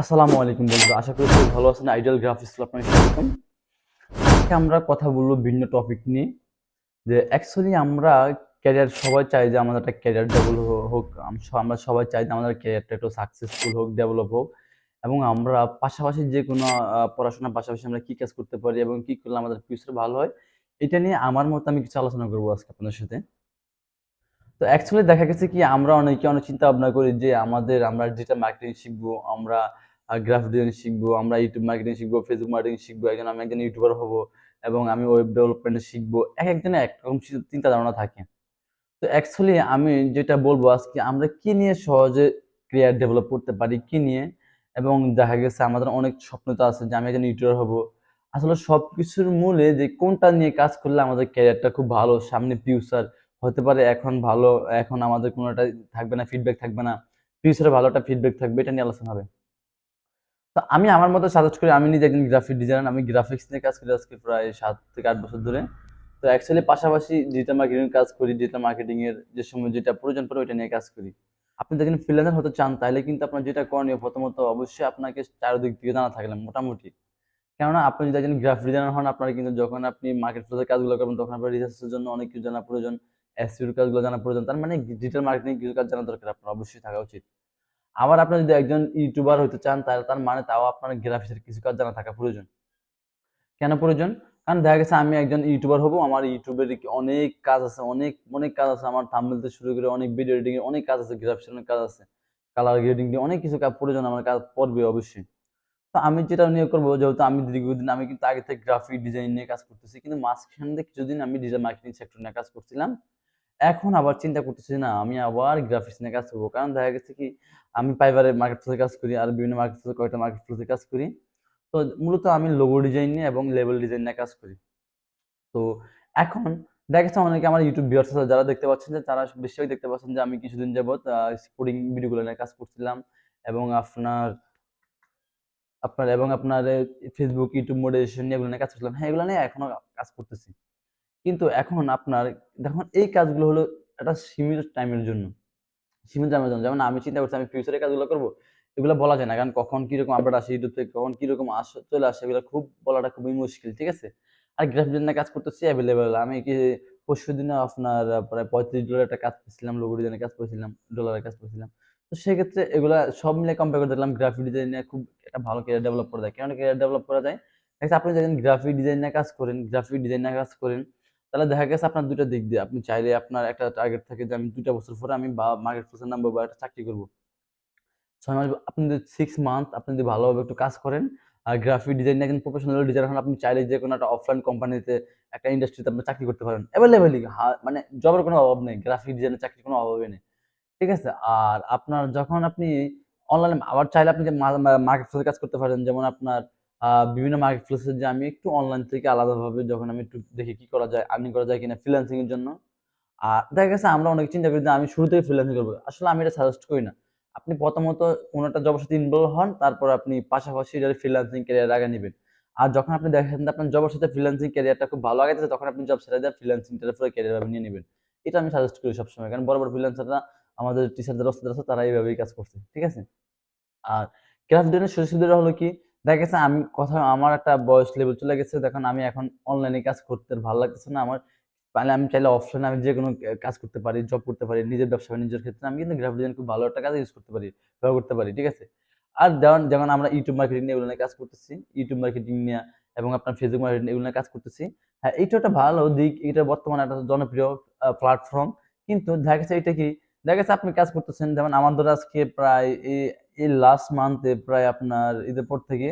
আসসালামু আলাইকুম বন্ধুরা, আশা করি সবাই ভালো আছেন। আইডিয়াল গ্রাফিক্স আপনাকে স্বাগতম। আজকে আমরা কথা বলব ভিন্ন টপিক নিয়ে, যে অ্যাকচুয়ালি আমরা ক্যারিয়ার সবাই চাই যে আমাদের একটা ক্যারিয়ার ডেভেলপ হোক আমরা সবাই চাই যে আমাদের ক্যারিয়ারটা একটু সাকসেসফুল হোক ডেভেলপ হোক, এবং আমরা পাশাপাশি যে কোনো পড়াশোনার পাশাপাশি আমরা কি কাজ করতে পারি এবং কি করলে আমাদের ফিউচার ভালো হয়, এটা নিয়ে আমার মতো আমি কিছু আলোচনা করব আজকে আপনাদের সাথে। তো অ্যাকচুয়ালি দেখা গেছে কি, আমরা অনেকে অনেক চিন্তা ভাবনা করি যে আমাদের, আমরা ডিজিটাল মার্কেটিং শিখব, আমরা গ্রাফিক ডিজাইন শিখব, আমরা ইউটিউব মার্কেটিং শিখব ফেসবুক মার্কেটিং শিখব, একজন আমি একজন ইউটিউবার হব এবং আমি ওয়েব ডেভেলপমেন্ট শিখব, এক একজনে একরকম চিন্তা ধারণা থাকে। তো অ্যাকচুয়ালি আমি যেটা বলব আজকে, আমরা কি নিয়ে সহজে ক্রিয়ার ডেভেলপ করতে পারি, কি নিয়ে? এবং দেখা গেছে আমাদের অনেক স্বপ্ন তো আছে যে আমি একজন ইউটিউবার হব। আসলে সব কিছুর মূলে যে কোনটা নিয়ে কাজ করলে আমাদের ক্যারিয়ারটা খুব ভালো, সামনে ফিউচার হতে পারে, এখন ভালো, এখন আমাদের কোনোটা থাকবে না ফিডব্যাক থাকবে না ফিউচারে ভালো একটা ফিডব্যাক থাকবে, এটা নিয়ে আলোচনা হবে। আমি আমার মতো সাজেস্ট করি, আমি নিজে একজন গ্রাফিক ডিজাইনার আমি গ্রাফিক্স নিয়ে কাজ করি আজকে প্রায় সাত থেকে আট বছর ধরে। তো অ্যাকচুয়ালি পাশাপাশি ডিজিটাল মার্কেটিং কাজ করি ডিজিটাল মার্কেটিং এর যে সময় যেটা প্রয়োজন পড়ে ওইটা নিয়ে কাজ করি। আপনি যদি ফ্রিল্যান্সার হতে চান, তাহলে কিন্তু আপনার যেটা করণীয়, প্রথমত অবশ্যই আপনাকে চারিদিক থেকে জানা থাকলে মোটামুটি। কেননা আপনি যদি একজন গ্রাফিক ডিজাইনার হন, আপনার কিন্তু যখন আপনি মার্কেট প্লেসের কাজগুলো করবেন, তখন আপনার রিসার্চের জন্য অনেক কিছু জানা প্রয়োজন এসইওর কাজগুলো জানা প্রয়োজন। তার মানে ডিজিটাল মার্কেটিং কিছু কাজ জানা দরকার আপনার, অবশ্যই থাকা উচিত। আবার আপনি যদি একজন ইউটিউবার হতে চান, তাহলে তার মানে তাও আপনার গ্রাফিক্সের কিছু কাজ জানা থাকা প্রয়োজন। কেন প্রয়োজন? কারণ দেখা গেছে আমি একজন ইউটিউবার হব, আমার ইউটিউবের অনেক কাজ আছে, অনেক অনেক কাজ আছে। আমার থাম্বনেল থেকে শুরু করে অনেক ভিডিও এডিটিং এর অনেক কাজ আছে গ্রাফিক্সের অনেক কাজ আছে। কালার গ্রেডিং অনেক কিছু কাজ প্রয়োজন আমার কাজ পড়বে অবশ্যই। তো আমি যেটা নিয়ে করব, যেহেতু আমি দীর্ঘদিন, আমি কিন্তু আগে থেকে গ্রাফিক ডিজাইন নিয়ে কাজ করতেছি, কিন্তু মাঝখান থেকে কিছুদিন আমি ডিজিটাল মার্কেটিং সেক্টর নিয়ে কাজ করছিলাম। এখন আবার চিন্তা করতেছি, না, আমি আবার গ্রাফিক্স নিয়ে কাজ করব। কারণ দেখা গেছে কি, আমি ফাইবারের মার্কেট প্লেসে কাজ করি, আর বিভিন্ন মার্কেট প্লেসে কয়েকটা মার্কেট প্লেসে কাজ করি। তো মূলত আমি লোগো ডিজাইন নিয়ে এবং লেবেল ডিজাইন নিয়ে কাজ করি। তো এখন দেখা গেছে অনেকে আমার ইউটিউব ভিউয়ার্স আছে, যারা দেখতে পাচ্ছেন যে, তারা বেশিরভাগ দেখতে পাচ্ছেন যে, আমি কিছুদিন যাবত স্পোর্টিং ভিডিওগুলো নিয়ে কাজ করছিলাম এবং আপনার আপনার, এবং আপনার ফেসবুক ইউটিউব মডারেশন নিয়ে এগুলো নিয়ে কাজ করছিলাম। হ্যাঁ এগুলো নিয়ে এখনও কাজ করতেছি। কিন্তু এখন আপনার, দেখুন এই কাজগুলো হলো একটা সীমিত টাইমের জন্য। সীমিত টাইমের জন্য। যেমন আমি চিন্তা করছি, আমি ফিউচারে কাজগুলো করব, এগুলো বলা যায় না। কারণ কখন কীরকম আপডেট আসে ইউটিউব থেকে, কখন কীরকম আস, চলে আসে, এগুলো খুব বলাটা খুবই মুশকিল, ঠিক আছে? আর গ্রাফিক ডিজাইনের কাজ করতেছি অ্যাভেলেবেল আমি কি পরশু দিনে আপনার, প্রায় পঁয়ত্রিশ ডলার একটা কাজ পেয়েছিলাম লোগো ডিজাইনের কাজ পেয়েছিলাম ডলারের কাজ পেয়েছিলাম। তো সেক্ষেত্রে এগুলা সব মিলে কম্পেয়ার করে দেখলাম গ্রাফিক ডিজাইন নিয়ে খুব একটা ভালো ক্যারিয়ার ডেভেলপ করা যায় কেন ক্যারিয়ার ডেভেলপ করা যায়? আপনি যদি গ্রাফিক ডিজাইন কাজ করেন গ্রাফিক ডিজাইন কাজ করেন তাহলে দেখা গেছে আপনার দুইটা দিক দিয়ে। আপনি চাইলে আপনার একটা টার্গেট থাকে যে আমি দুইটা বছর পরে আমি বা মার্কেট প্লেসের নামবো বা একটা চাকরি করব। ছয় মাস, আপনি যদি সিক্স মান্থ আপনি যদি ভালোভাবে একটু কাজ করেন, আর গ্রাফিক ডিজাইন একজন প্রফেশনাল ডিজাইনার হন, আপনি চাইলে যে কোনো একটা অফলাইন কোম্পানিতে একটা ইন্ডাস্ট্রিতে আপনি চাকরি করতে পারেন। অ্যাভেলেবেলই মানে জবের কোনো অভাব নেই গ্রাফিক ডিজাইনের চাকরির কোনো অভাবই নেই। ঠিক আছে? আর আপনার যখন আপনি অনলাইনে আবার চাইলে আপনি যে মার্কেট প্লেসে কাজ করতে পারেন, যেমন আপনার বিভিন্ন মার্কেট প্লেসে যে আমি একটু অনলাইন থেকে আলাদাভাবে যখন আমি একটু দেখি কি করা যায় আর্নিং করা যায় কিনা ফ্রিল্যান্সিং এর জন্য। আর দেখা গেছে আমরা অনেক চিন্তা করি যে আমি শুরু থেকে ফ্রিল্যান্সিং করব। আসলে আমি এটা সাজেস্ট করি না। আপনি প্রথমত কোনো একটা জবের সাথে ইনভলভ হন, তারপর আপনি পাশাপাশি ফ্রিল্যান্সিং ক্যারিয়ার আগে নেবেন। আর যখন আপনি দেখেন আপনার জবের সাথে ফ্রিল্যান্সিং ক্যারিয়ারটা খুব ভালো আগে তখন আপনি জব ছেড়ে দিয়ে ফ্রিল্যান্সিং টাইপের ক্যারিয়ার ভাবে নিয়ে নেবেন। এটা আমি সাজেস্ট করি সবসময়। কারণ বড় বড় ফ্রিল্যান্সাররা আমাদের টিচারদের ওস্তাদ আছে তারা এইভাবেই কাজ করছে। ঠিক আছে? আর গ্রাফিক ডিজাইনের সুযোগ সুবিধা হলো কি? দেখা গেছে আমি কথা, আমার একটা বয়স লেভেল চলে গেছে দেখুন আমি এখন অনলাইনে কাজ করতে ভালো লাগতেছে না। আমার তাহলে আমি চাইলে অফলাইনে আমি যে কোনো কাজ করতে পারি জব করতে পারি, নিজের ব্যবসা নিজের ক্ষেত্রে আমি কিন্তু গ্রাফিক ডিজাইন খুব ভালো একটা কাজ ইউজ করতে পারি, ব্যবহার করতে পারি, ঠিক আছে? আর যেমন যেমন আমরা ইউটিউব মার্কেটিং নিয়ে এগুলো নিয়ে কাজ করতেছি ইউটিউব মার্কেটিং নিয়ে এবং আপনার ফেসবুক মার্কেটিং এগুলো নিয়ে কাজ করতেছি হ্যাঁ এইটা একটা ভালো দিক এটা বর্তমানে একটা জনপ্রিয় প্ল্যাটফর্ম কিন্তু দেখা গেছে এটা কি, দেখা গেছে আপনি কাজ করতেছেন, যেমন আমার ধরে আজকে প্রায় এই লাস্ট মান্থে প্রায় আপনার ঈদের পর থেকে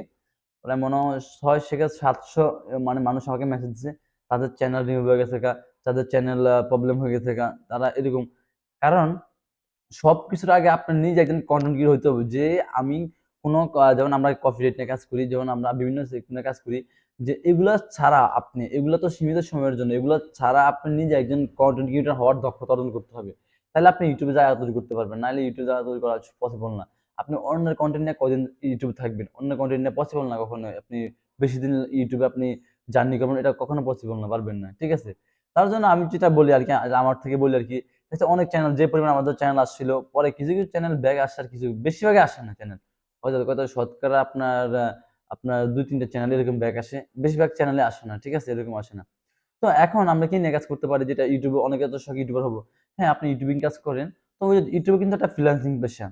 প্রায় মনে হয় ছয় থেকে সাতশো মানে মানুষ আমাকে মেসেজ দিচ্ছে তাদের চ্যানেল রিমুভ হয়ে গেছে কা তাদের চ্যানেল প্রবলেম হয়ে গেছে কা তারা এরকম। কারণ সব কিছুর আগে আপনার নিজে একজন কন্টেন্ট ক্রিয়েটর হইতে হবে, যে আমি কোনো যেমন আমরা কপি রাইট নিয়ে কাজ করি, যেমন আমরা বিভিন্ন সেকশনে কাজ করি, যে এগুলো ছাড়া আপনি, এগুলো তো সীমিত সময়ের জন্য, এগুলো ছাড়া আপনি নিজে একজন কন্টেন্ট ক্রিয়েটর হওয়ার দক্ষতা অর্জন করতে হবে। তাহলে আপনি ইউটিউবে জায়গা তৈরি করতে পারবেন নাহলে ইউটিউবে জায়গা তৈরি করা পসিবল না। আপনি অন্যের কন্টেন্ট নিয়ে কদিন ইউটিউবে থাকবেন? অন্য কন্টেন্ট নিয়ে পসিবল না কখনো? আপনি বেশি দিন ইউটিউবে আপনি জার্নি করবেন, এটা কখনো পসিবল না, পারবেন না, ঠিক আছে? তার জন্য আমি যেটা বলি আর কি আমার থেকে বলি আর কি অনেক চ্যানেল যে পরিমাণ আমাদের চ্যানেল আসছিল, পরে কিছু কিছু চ্যানেল ব্যাগ আসার কিছু, বেশিরভাগই আসে না চ্যানেল হয়তো কত শতকরা আপনার আপনার দুই তিনটা চ্যানেলে এরকম ব্যাগ আসে, বেশিরভাগ চ্যানেলে আসে না, ঠিক আছে? এরকম আসে না। তো এখন আমরা কি নিয়ে কাজ করতে পারি? যেটা ইউটিউবে অনেকে তো শখ ইউটিউবার হব। হ্যাঁ আপনি ইউটিউবিং কাজ করেন, তো ইউটিউবে কিন্তু একটা ফ্রিল্যান্সিং পেশা।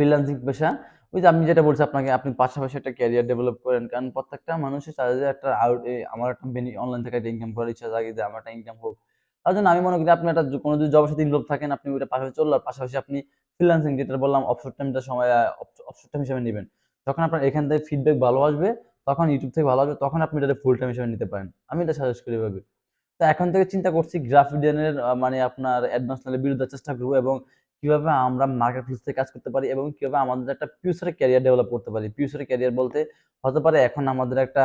ফ্রিল্যান্সিং পেশা। ওই যে আমি যেটা বলছি আপনাকে, আপনি পাশাপাশি একটা ক্যারিয়ার ডেভেলপ করেন। কারণ প্রত্যেকটা মানুষের যে একটা আউট আমার একটা অনলাইন থেকে একটা ইনকাম করার ইচ্ছা থাকে যে আমার একটা ইনকাম হোক। তার জন্য আমি মনে করি আপনি একটা কোনো যদি জবের সাথে ইনভলভ থাকেন, আপনি ওইটা পাশাপাশি চলল আর পাশাপাশি আপনি ফ্রিল্যান্সিং যেটা বললাম অবসর টাইমটা সময় অবসর টাইম হিসেবে নেবেন। যখন আপনার এখান থেকে ফিডব্যাক ভালো আসবে, তখন ইউটিউব থেকে ভালো আসবে, তখন আপনি এটা ফুল টাইম হিসেবে নিতে পারেন। আমি এটা সাজেস্ট করি এভাবে। তো এখন থেকে চিন্তা করছি গ্রাফিক ডিজাইনের মানে আপনার অ্যাডভান্স লেভেলের বিরুদ্ধে চেষ্টা করব এবং কীভাবে আমরা মার্কেট প্লেস কাজ করতে পারি এবং কীভাবে আমাদের একটা ফিউচারে ক্যারিয়ার ডেভেলপ করতে পারি? ফিউচারে ক্যারিয়ার বলতে হতে পারে এখন আমাদের একটা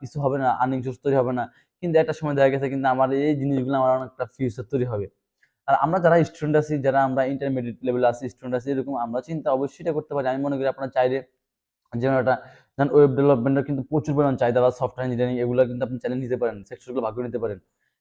কিছু হবে না আর্নিং সোর্স তৈরি হবে না, কিন্তু একটা সময় দেখা গেছে কিন্তু আমার এই জিনিসগুলো আমার অনেকটা ফিউচার তৈরি হবে। আর আমরা যারা স্টুডেন্ট আছি, যারা আমরা ইন্টারমিডিয়েট লেভেলে আছি স্টুডেন্ট আছি, এরকম আমরা চিন্তা অবশ্যই করতে পারি। আমি মনে করি আপনার চাইলে যেমন একটা, যেমন ওয়েব ডেভেলপমেন্টের কিন্তু প্রচুর পরিমাণ চাহিদা বা সফটওয়্যার ইঞ্জিনিয়ারিং এগুলো কিন্তু আপনি চাইলে নিতে পারেন সেক্টরগুলো ভাগ করে নিতে পারেন।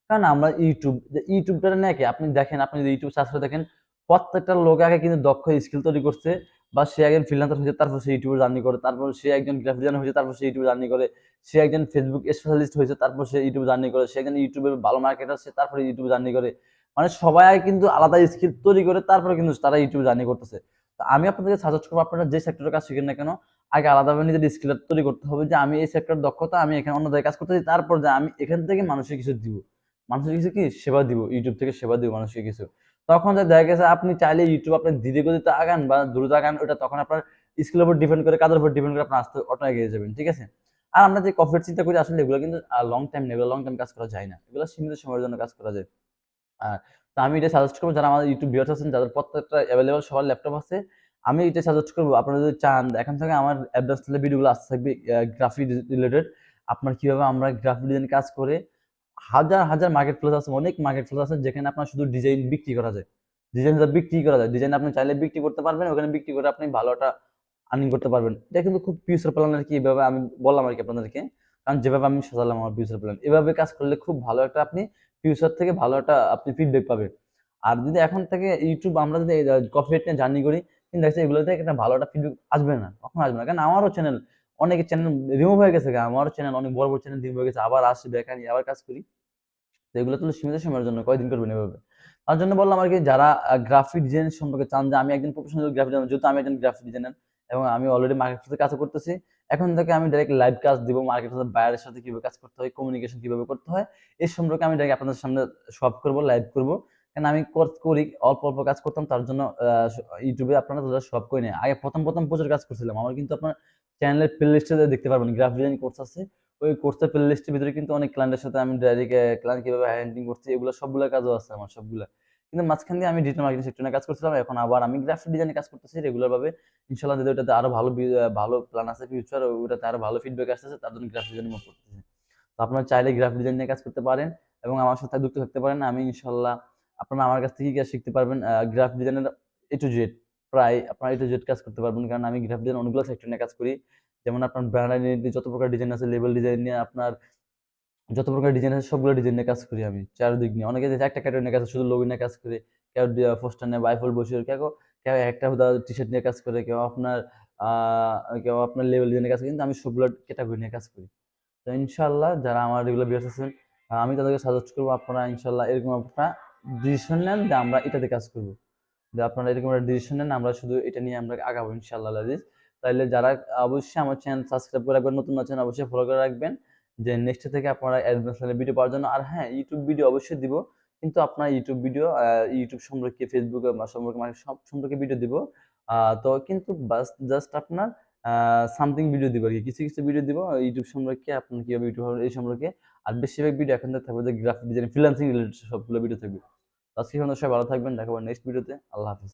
কারণ আমরা ইউটিউব ইউটিউবটা নাকি আপনি দেখেন, আপনি যদি ইউটিউব সার্চ করে দেখেন প্রত্যেকটা লোক আগে কিন্তু দক্ষ স্কিল তৈরি করছে, বা সে একজন ফ্রিল্যান্সার হয়েছে, তারপর সে ইউটিউবে জার্নি করে, তারপর সে একজন গ্রাফিক ডিজাইনার হয়েছে, তারপর সে ইউটিউবে জার্নি করে, সে একজন ফেসবুক স্পেশালিস্ট হয়েছে, তারপর সে ইউটিউবে জার্নি করে, সে একজন ইউটিউবে ভালো মার্কেটার সে তারপরে ইউটিউবে জার্নি করে। মানে সবাই কিন্তু আলাদা স্কিল তৈরি করে, তারপরে কিন্তু তারা ইউটিউবে জার্নি করতেছে। তো আমি আপনাদেরকে সাজেস্ট করব আপনারা যে সেক্টরে কাজ শিখেন না কেন, আগে আলাদাভাবে নিজের স্কিল তৈরি করতে হবে যে, আমি এই সেক্টর দক্ষতা, আমি এখানে অন্য জায়গায় কাজ করতেছি তারপর যে আমি এখান থেকে মানুষের কিছু দিব। মানুষের কিছু কি? সেবা দিব ইউটিউব থেকে সেবা দিব মানুষকে কিছু। তখন যে দেখা গেছে আপনি চাইলে ইউটিউব আপনি ধীরে গতিতে আগান বা দ্রুত আগান, ওটা তখন আপনার স্কিলের উপর ডিপেন্ড করে কাদের উপর ডিপেন্ড করে আপনার আস্তে অটো এগিয়ে যাবেন, ঠিক আছে? আর আমরা যে কফির চিন্তা করি আসলে এগুলো কিন্তু লং টাইম এগুলো লং টাইম কাজ করা যায় না। এগুলো সীমিত সময়ের জন্য কাজ করা যায়। আর তো আমি এটা সাজেস্ট করব, যারা আমাদের ইউটিউব ভিউয়ার্স আছেন, যাদের প্রত্যেকটা অ্যাভেলেবল সবার ল্যাপটপ আছে, আমি এটা সাজেস্ট করব, আপনারা যদি চান, এখন থেকে আমার অ্যাডভান্স ভিডিওগুলো আসতে থাকবে গ্রাফিক রিলেটেড আপনার কীভাবে আমরা গ্রাফিক ডিজাইন কাজ করে হাজার হাজার মার্কেট প্লেস আছে, অনেক মার্কেট প্লেস আছে, যেখানে আপনার শুধু ডিজাইন বিক্রি করা যায়। ডিজাইন বিক্রি করা যায়। ডিজাইন আপনি চাইলে বিক্রি করতে পারবেন, ওখানে বিক্রি করে আপনি ভালো একটা আর্নিং করতে পারবেন। এটা কিন্তু খুব ফিউচার প্ল্যান আর কি, এভাবে আমি বললাম আর কি আপনাদেরকে। কারণ যেভাবে আমি সাজালাম আমার ফিউচার প্ল্যান এভাবে কাজ করলে খুব ভালো একটা আপনি ফিউচার থেকে ভালো একটা আপনি ফিডব্যাক পাবেন। আর যদি এখন থেকে ইউটিউব আমরা যদি কপিরাইট নিয়ে জার্নি করি, কিন্তু দেখছি এগুলো থেকে একটা ভালো একটা ফিডব্যাক আসবে না, কখন আসবে না। কারণ আমারও চ্যানেল অনেক চ্যানেল রিমুভ হয়ে গেছে আমারও চ্যানেল অনেক বড় বড় চ্যানেল রিমুভ হয়ে গেছে, আবার আসবে এখানে আবার কাজ করি। তো এগুলো তো সীমিত সময়ের জন্য, কয়দিন করবেন এভাবে? তার জন্য বললাম আর কি, যারা গ্রাফিক ডিজাইন সম্পর্কে চান যে আমি একজন প্রফেশনাল গ্রাফিক ডিজাইনার যেহেতু আমি একজন গ্রাফিক ডিজাইনার এবং আমি অলরেডি মার্কেট সাথে কাজ করতেছি, এখন থেকে আমি ডাইরেক্ট লাইভ কাজ দিব মার্কেট সাথে বাইরের সাথে কীভাবে কাজ করতে হয় কমিউনিকেশন কীভাবে করতে হয় এই সম্পর্কে আমি ডাইরেক্ট আপনাদের সামনে সব করব লাইভ করব। কারণ আমি কর- করি, অল্প অল্প কাজ করতাম, তার জন্য ইউটিউবে আপনারা সব করে নেই আগে প্রথম প্রথম প্রচুর কাজ করছিলাম, আমার কিন্তু আপনার চ্যানেলের প্লে লিস্টে দেখতে পারবেন গ্রাফ ডিজাইন কোর্স আছে। ওই কোর্সের প্লে লিস্টের ভিতরে কিন্তু অনেক ক্লায়েন্টের সাথে আমি ডাইরেক্ট ক্লায়েন্ট কীভাবে হ্যান্ডিং করছি, এগুলো সবগুলো কাজও আছে আমার, সবগুলো। কিন্তু মাঝখান দিয়ে আমি ডিজিটাল মার্কেটিং সেক্টরে কাজ করছিলাম, এখন আবার আমি গ্রাফিক ডিজাইনে কাজ করতেছি রেগুলার ভাবে। ইনশাল্লাহ যদি ওটাতে আরও ভালো ভালো প্ল্যান আছে ফিউচার ওটাতে আরও ভালো ফিডব্যাক আসতেছে, তার জন্য গ্রাফিক ডিজাইন করতেছি। তো আপনারা চাইলে গ্রাফিক ডিজাইন নিয়ে কাজ করতে পারেন এবং আমার সাথে যুক্ত থাকতে পারেন। আমি ইনশাল্লাহ আপনারা আমার কাছ থেকে শিখতে পারবেন গ্রাফিক ডিজাইনের এ টু জেড প্রায় আপনারা এ টু জেড কাজ করতে পারবেন। কারণ আমি গ্রাফিক ডিজাইন অনেকগুলো সেক্টর নিয়ে কাজ করি। যেমন আপনার ব্র্যান্ড আইডেন্টি যত প্রকার ডিজাইন আছে লেবেল ডিজাইন নিয়ে আপনার যত প্রকার ডিজাইন আছে, সবগুলো ডিজাইন নিয়ে কাজ করি আমি চারদিক নিয়ে। অনেকে একটা ক্যাটাগরি নিয়ে কাজ শুধু লোগো নিয়ে কাজ করে, কেউ পোস্টার নিয়ে বাইফল বসে কেউ কেউ একটা টি শার্ট নিয়ে কাজ করে, কেউ আপনার কেউ আপনার লেভেল ডিজাইনের কাজ কিন্তু আমি সবগুলো ক্যাটাগরি নিয়ে কাজ করি। তো ইনশাল্লাহ যারা আমার রেগুলার ভিউয়ার্স আছেন আমি তাদেরকে সাজেস্ট করব, আপনারা ইনশাল্লাহ এরকম একটা ডিসিশন নেন যে আমরা এটাতে কাজ করব। যে আপনারা এরকম একটা ডিসিশন নেন, আমরা শুধু এটা নিয়ে আমরা আগাবো ইনশাল্লাহ আজিজ তাহলে যারা অবশ্যই আমার চ্যানেল সাবস্ক্রাইব করে রাখবেন, নতুন চ্যানেল অবশ্যই ফলো করে রাখবেন। যে নেক্সট থেকে আপনারা অ্যাডভান্স ভিডিও পাওয়ার জন্য, আর হ্যাঁ ইউটিউব ভিডিও অবশ্যই দিব। কিন্তু আপনার ইউটিউব ভিডিও ইউটিউব সম্পর্কে ফেসবুক সম্পর্কে মানে সব সম্পর্কে ভিডিও দিব। তো কিন্তু জাস্ট আপনার সামথিং ভিডিও দিব আর কি। কিছু কিছু ভিডিও দিব ইউটিউব সম্পর্কে আপনার কীভাবে ইউটিউব এই সম্পর্কে। আর বেশিরভাগ ভিডিও এখন থাকবে যে গ্রাফিক ডিজাইন ফ্রিল্যান্সিং রিলেটেড সবগুলো ভিডিও থাকবে। তো সন্ধ্যা সবাই ভালো থাকবেন দেখাবার নেক্সট ভিডিওতে আল্লাহ হাফিজ।